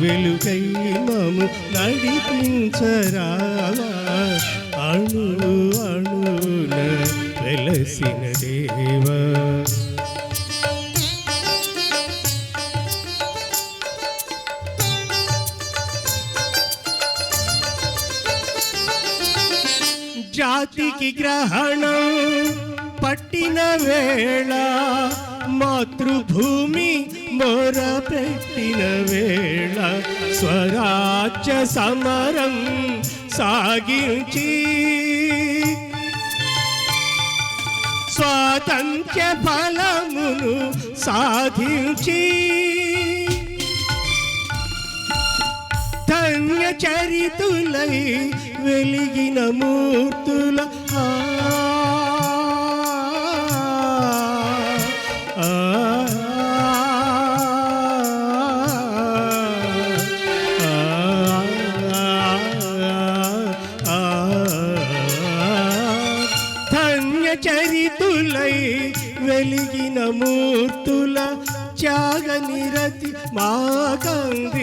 వెలుకై మము నడిపించరావా? అణు అణుల వెలసిన దేవా. జాతికి గ్రహణం పట్టిన వేళ మాతృభూమి మొర పెట్టిన వేళ స్వరాజ్య సమరం సాగించి. స్వాతంత్ర్య ఫలమును సాధించి. ధన్య చరితులై వెలిగిన మూర్తుల ఆ, ఆ, ధన్య చరితులై వెలిగిన మూర్తుల త్యాగ నిరతి మాకందించరావా.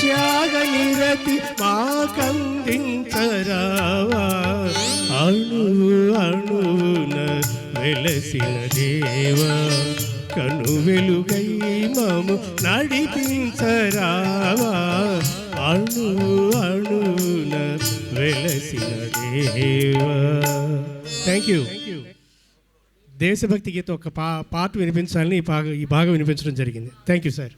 త్యాగ నిరతి మాకందించరావా. అణు అణున వెలసిన దేవా కను వెలుగై మము నడిపించరావా. అణు వెలసిన దేవా. థ్యాంక్ యూ దేశభక్తి గీత ఒక పా పాట వినిపించాలని ఈ భాగం ఈ భాగం వినిపించడం జరిగింది. Thank you sir